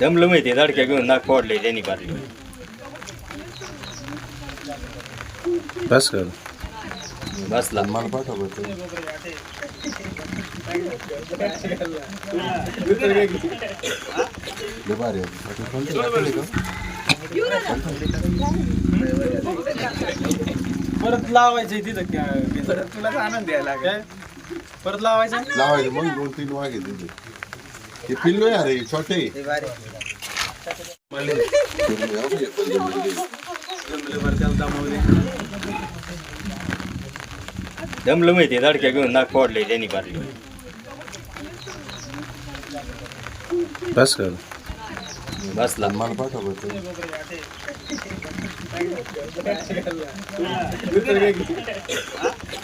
दमल महत्ति धड़के घून ना कोड ले लेनी पार बस कर बस लंबा पाठ हो तो दोबारा पाठ कौन से लेकर यू परत लावायचं तिथं क्या- परत तुला आनंद द्यायला काय? परत लावायचं? लावायचं मग दोन तीन वागे तिथे. हे पिल्लो आहे अरे छोटे. माहिती धडक्या घेऊन नाक फोडले त्यांनी पारली बस कर. बसला. मला பேசுறீங்க